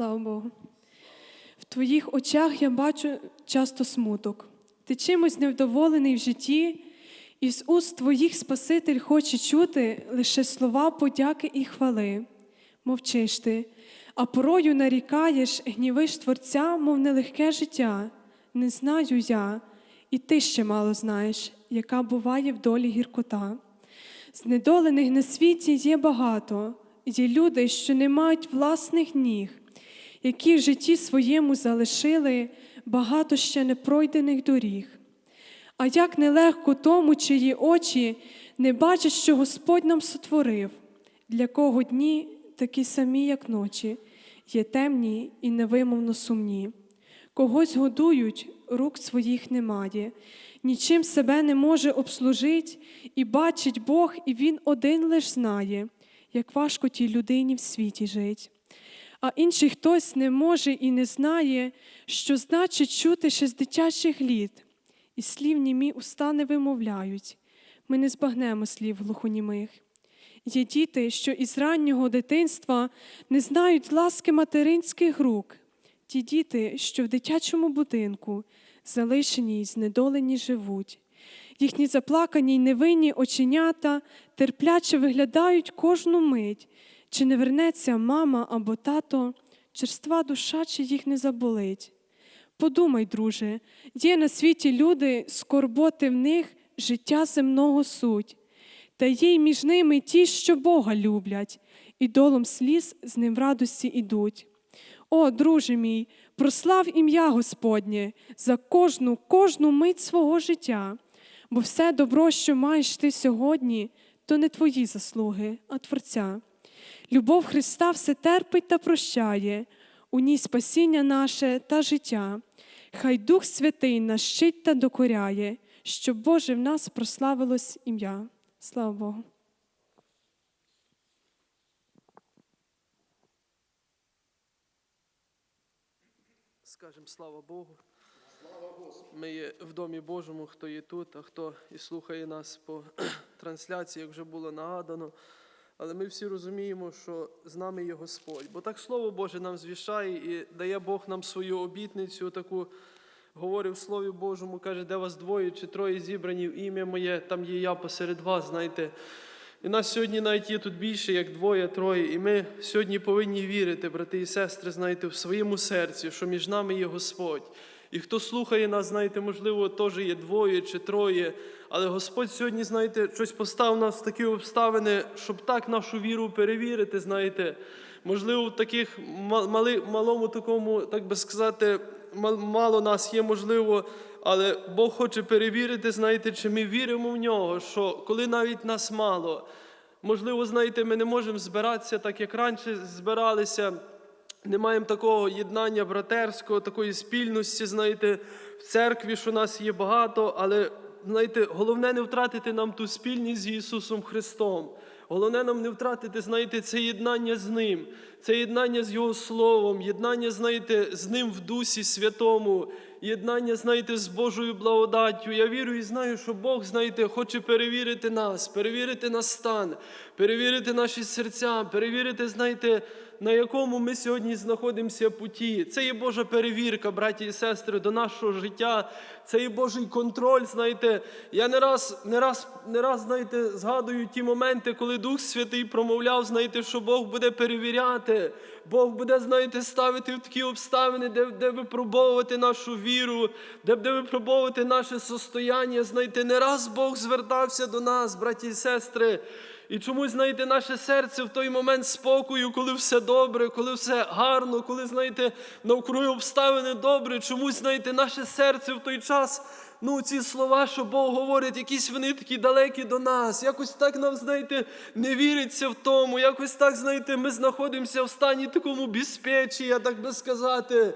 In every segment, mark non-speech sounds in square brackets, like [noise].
Слава Богу. В твоїх очах я бачу часто смуток. Ти чимось невдоволений в житті, і з уст твоїх Спаситель хоче чути лише слова подяки і хвали. Мовчиш ти, а порою нарікаєш, гнівиш Творця, мов нелегке життя. Не знаю я, і ти ще мало знаєш, яка буває в долі гіркота. Знедолених на світі є багато, є люди, що не мають власних ніг, які в житті своєму залишили багато ще непройдених доріг. А як нелегко тому, чиї очі не бачать, що Господь нам сотворив, для кого дні такі самі, як ночі, є темні і невимовно сумні. Когось годують, рук своїх немає, нічим себе не може обслужить, і бачить Бог, і Він один лиш знає, як важко тій людині в світі жить. А інший хтось не може і не знає, що значить чути ще з дитячих літ, і слів німі уста не вимовляють. Ми не збагнемо слів глухонімих. Є діти, що із раннього дитинства не знають ласки материнських рук, ті діти, що в дитячому будинку залишені й знедолені живуть. Їхні заплакані й невинні оченята терпляче виглядають кожну мить, чи не вернеться мама або тато, черства душа, чи їх не заболить. Подумай, друже, є на світі люди, скорботи в них, життя земного суть, та є й між ними ті, що Бога люблять, і долом сліз з ним в радості ідуть. О, друже мій, прослав ім'я Господнє за кожну, кожну мить свого життя, бо все добро, що маєш ти сьогодні, то не твої заслуги, а Творця. Любов Христа все терпить та прощає, у ній спасіння наше та життя. Хай Дух Святий нас щить та докоряє, щоб Боже в нас прославилось ім'я. Слава Богу. Скажемо слава Богу. Ми є в Домі Божому, хто є тут, а хто і слухає нас по [clears throat] трансляції, як вже було нагадано. Але ми всі розуміємо, що з нами є Господь. Бо так Слово Боже нам звішає і дає Бог нам свою обітницю, таку говорить в Слові Божому, каже, де вас двоє чи троє зібрані в ім'я моє, там є я посеред вас, знаєте. І нас сьогодні навіть є тут більше, як двоє, троє. І ми сьогодні повинні вірити, брати і сестри, знаєте, в своєму серці, що між нами є Господь. І хто слухає нас, знаєте, можливо, теж є двоє чи троє. Але Господь сьогодні, знаєте, щось поставив нас в такі обставини, щоб так нашу віру перевірити, знаєте. Можливо, в таких мали, малому такому, так би сказати, мало нас є, можливо, але Бог хоче перевірити, знаєте, чи ми віримо в нього, що коли навіть нас мало, можливо, знаєте, ми не можемо збиратися так, як раніше збиралися. Не маємо такого єднання братерського, такої спільності, знаєте, в церкві, що нас є багато, але знаєте, головне не втратити нам ту спільність з Ісусом Христом. Головне нам не втратити, знаєте, це єднання з Ним, це єднання з Його Словом, єднання, знаєте, з Ним в Дусі Святому, єднання, знаєте, з Божою благодаттю. Я вірю і знаю, що Бог, знаєте, хоче перевірити нас, перевірити наш стан, перевірити наші серця, перевірити, знаєте, на якому ми сьогодні знаходимося путі. Це є Божа перевірка, браті і сестри, до нашого життя. Це є Божий контроль. Знаєте, я не раз, не раз, не раз, знаєте, згадую ті моменти, коли Дух Святий промовляв, знаєте, що Бог буде перевіряти, Бог буде, знаєте, ставити в такі обставини, де, де випробовувати нашу віру, де буде випробовувати наше состояння. Знаєте, не раз Бог звертався до нас, браті і сестри. І чомусь, знаєте, наше серце в той момент спокою, коли все добре, коли все гарно, коли, знаєте, навкруги обставини добре, чомусь, знаєте, наше серце в той час, ну, ці слова, що Бог говорить, якісь вони такі далекі до нас. Якось так нам, знаєте, не віриться в тому. Якось так, знаєте, ми знаходимося в стані такому безпечі, я так би сказати.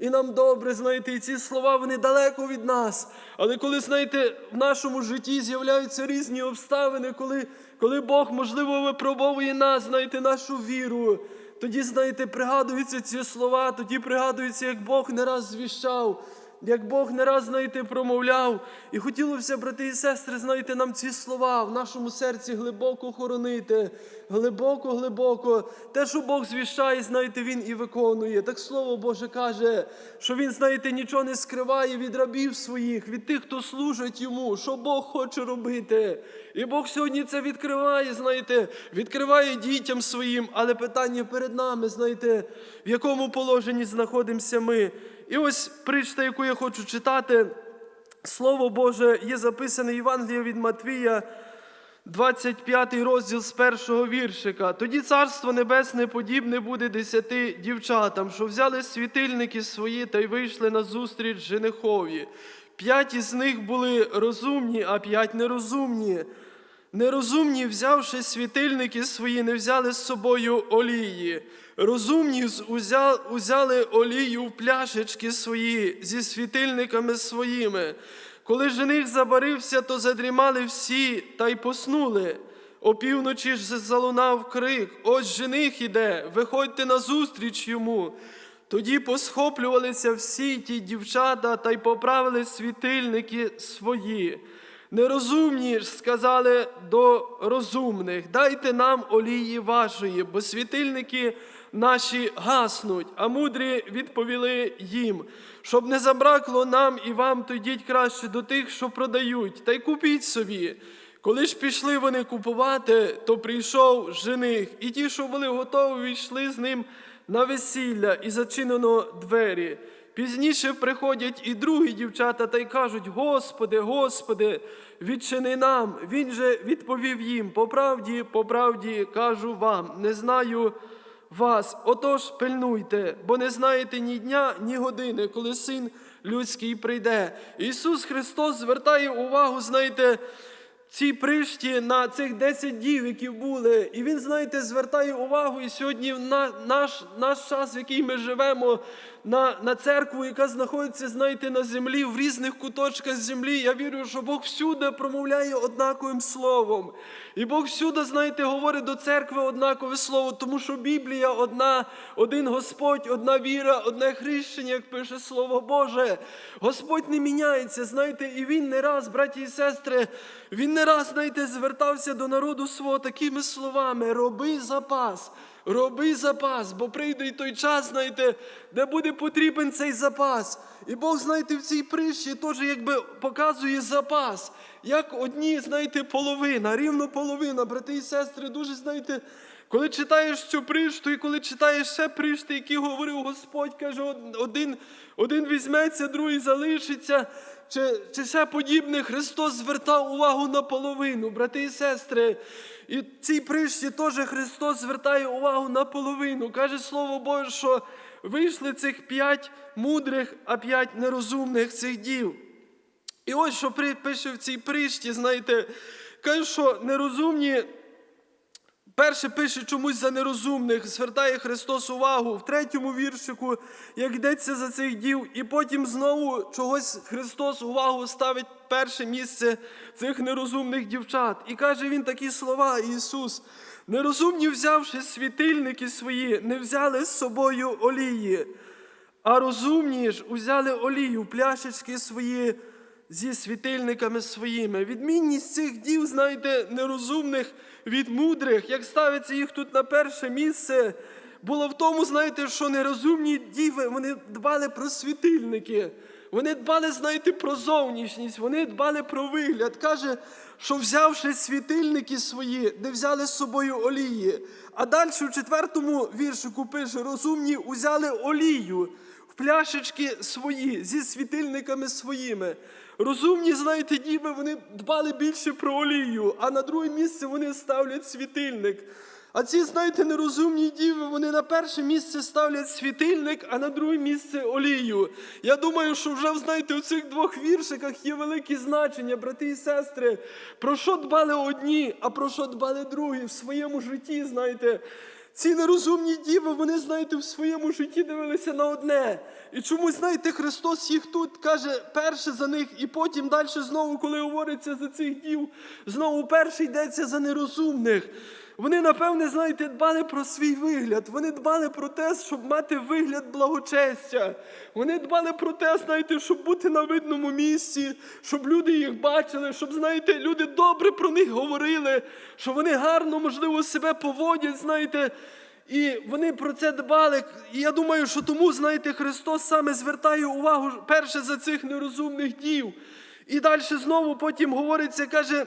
І нам добре, знаєте, і ці слова вони далеко від нас. Але коли, знаєте, в нашому житті з'являються різні обставини, коли, коли Бог, можливо, випробовує нас, знаєте, нашу віру, тоді, знаєте, пригадуються ці слова, тоді пригадується, як Бог не раз звіщав, як Бог не раз, знаєте, промовляв. І хотілося, брати і сестри, знаєте, нам ці слова в нашому серці глибоко хоронити. глибоко, глибоко. Те, що Бог звіщає, знаєте, Він і виконує. Так слово Боже каже, що Він, знаєте, нічого не скриває від рабів своїх, від тих, хто служить йому, що Бог хоче робити. І Бог сьогодні це відкриває, знаєте, відкриває дітям своїм, але питання перед нами, знаєте, в якому положенні знаходимося ми. І ось причта, яку я хочу читати, Слово Боже є записане Євангеліє від Матвія, 25 розділ з першого віршика. Тоді царство небесне подібне буде десяти дівчатам, що взяли світильники свої та й вийшли на зустріч женихові. П'ять із них були розумні, а п'ять нерозумні. Нерозумні, взявши світильники свої, не взяли з собою олії. Розумні узяли олію в пляшечки свої зі світильниками своїми. Коли жених забарився, то задрімали всі та й поснули. Опівночі ж залунав крик: ось жених іде, виходьте назустріч йому. Тоді посхоплювалися всі ті дівчата та й поправили світильники свої. Нерозумні ж сказали до розумних: дайте нам олії вашої, бо світильники наші гаснуть. А мудрі відповіли їм, щоб не забракло нам і вам, то йдіть краще до тих, що продають, та й купіть собі. Коли ж пішли вони купувати, то прийшов жених, і ті, що були готові, йшли з ним на весілля, і зачинено двері. Пізніше приходять і другі дівчата та й кажуть: Господи, Господи, відчини нам. Він же відповів їм: по правді, по правді кажу вам, не знаю вас. Отож пильнуйте, бо не знаєте ні дня, ні години, коли син людський прийде. Ісус Христос звертає увагу, знаєте, цій пришті на цих 10 дів, які були. І він, знаєте, звертає увагу і сьогодні в на, наш, наш час, в який ми живемо, на, на церкву, яка знаходиться, знаєте, на землі, в різних куточках землі. Я вірю, що Бог всюди промовляє однаковим словом. І Бог всюди, знаєте, говорить до церкви однакове слово, тому що Біблія одна, один Господь, одна віра, одне хрещення, як пише Слово Боже. Господь не міняється, знаєте, і Він не раз, браті і сестри, Він не раз, знаєте, звертався до народу свого такими словами: роби запас. Роби запас, бо прийде й той час, знаєте, де буде потрібен цей запас. І Бог, знаєте, в цій притчі теж якби показує запас. Як одні, знаєте, половина, рівно половина, брати і сестри, дуже, знаєте, коли читаєш цю пришту і коли читаєш ще пришти, які говорив Господь, каже, один, один візьметься, другий залишиться. Чи, чи ще подібне Христос звертав увагу на половину, брати і сестри. І цій пришті теж Христос звертає увагу на половину. Каже Слово Боже, що вийшли цих п'ять мудрих, а п'ять нерозумних цих дів. І ось що пише в цій пришті, знаєте, каже, що нерозумні. Перше пише чомусь за нерозумних, звертає Христос увагу в третьому віршику, як йдеться за цих дів, і потім знову чогось Христос увагу ставить перше місце цих нерозумних дівчат. І каже він такі слова, Ісус. Нерозумні, взявши світильники свої, не взяли з собою олії, а розумні ж узяли олію, пляшечки свої зі світильниками своїми. Відмінність цих дів, знаєте, нерозумних від мудрих, як ставиться їх тут на перше місце, було в тому, знаєте, що нерозумні діви, вони дбали про світильники. Вони дбали, знаєте, про зовнішність, вони дбали про вигляд. Каже, що взявши світильники свої, не взяли з собою олії. А далі в четвертому віршику пише: розумні узяли олію пляшечки свої зі світильниками своїми. Розумні, знаєте, діви, вони дбали більше про олію, а на друге місце вони ставлять світильник. А ці, знаєте, нерозумні діви, вони на перше місце ставлять світильник, а на друге місце олію. Я думаю, що вже, знаєте, у цих двох віршиках є велике значення, брати і сестри. Про що дбали одні, а про що дбали другі в своєму житті, знаєте. Ці нерозумні діви, вони, знаєте, в своєму житті дивилися на одне. І чомусь, знаєте, Христос їх тут каже перше за них, і потім далі знову, коли говориться за цих дів, знову перший йдеться за нерозумних. Вони, напевне, знаєте, дбали про свій вигляд. Вони дбали про те, щоб мати вигляд благочестя. Вони дбали про те, знаєте, щоб бути на видному місці, щоб люди їх бачили, щоб, знаєте, люди добре про них говорили, що вони гарно, можливо, себе поводять, знаєте. І вони про це дбали. І я думаю, що тому, знаєте, Христос саме звертає увагу перше за цих нерозумних дів. І далі знову потім говориться, каже.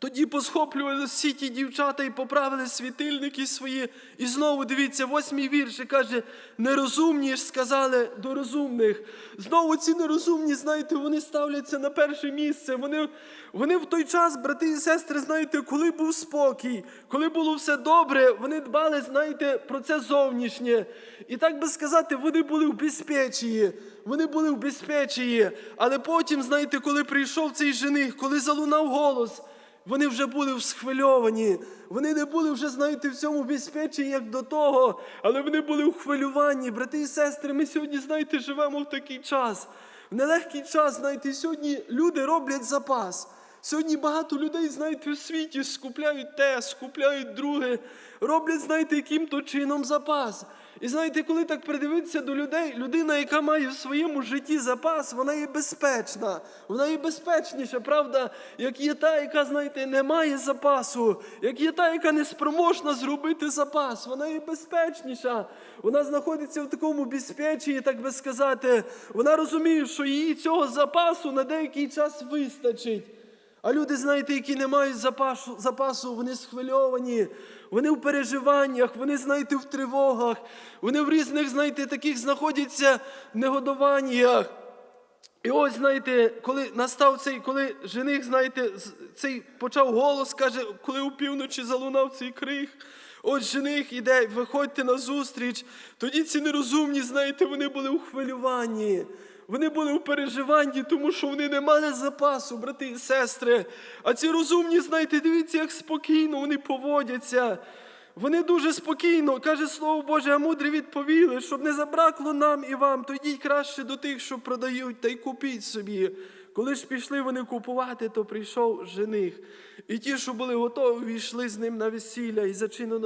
Тоді посхоплювали всі ті дівчата і поправили світильники свої. І знову дивіться, восьмий вірш і каже: нерозумні ж сказали до розумних. Знову ці нерозумні, знаєте, вони ставляться на перше місце. Вони, вони в той час, брати і сестри, знаєте, коли був спокій, коли було все добре, вони дбали, знаєте, про це зовнішнє. І так би сказати, вони були в безпечії. Вони були в безпечії. Але потім, знаєте, коли прийшов цей жених, коли залунав голос. Вони вже були схвильовані. Вони не були вже, знаєте, в цьому безпечі, як до того, але вони були у хвилюванні. Брати і сестри, ми сьогодні, знаєте, живемо в такий час. В нелегкий час, знаєте, сьогодні люди роблять запас. Сьогодні багато людей, знаєте, у світі скупляють те, скупляють друге, роблять, знаєте, яким-то чином запас. І знаєте, коли так придивитися до людей, людина, яка має в своєму житті запас, вона є безпечна. Вона є безпечніша, правда, як є та, яка, знаєте, не має запасу, як є та, яка не спроможна зробити запас. Вона є безпечніша. Вона знаходиться в такому безпечі, так би сказати. Вона розуміє, що її цього запасу на деякий час вистачить. А люди, знаєте, які не мають запасу, запасу, вони схвильовані, вони в переживаннях, вони, знаєте, в тривогах, вони в різних, знаєте, таких знаходяться негодуваннях. І ось, знаєте, коли настав цей, коли жених, знаєте, цей почав голос, каже, коли у півночі залунав цей крик, ось жених іде, виходьте на зустріч. Тоді ці нерозумні, знаєте, вони були у хвилюванні. Вони були у переживанні, тому що вони не мали запасу, брати і сестри. А ці розумні, знаєте, дивіться, як спокійно вони поводяться. Вони дуже спокійно, каже Слово Боже, а мудрі відповіли, щоб не забракло нам і вам, то йдіть краще до тих, що продають, та й купіть собі. Коли ж пішли вони купувати, то прийшов жених. І ті, що були готові, війшли з ним на весілля і зачинено.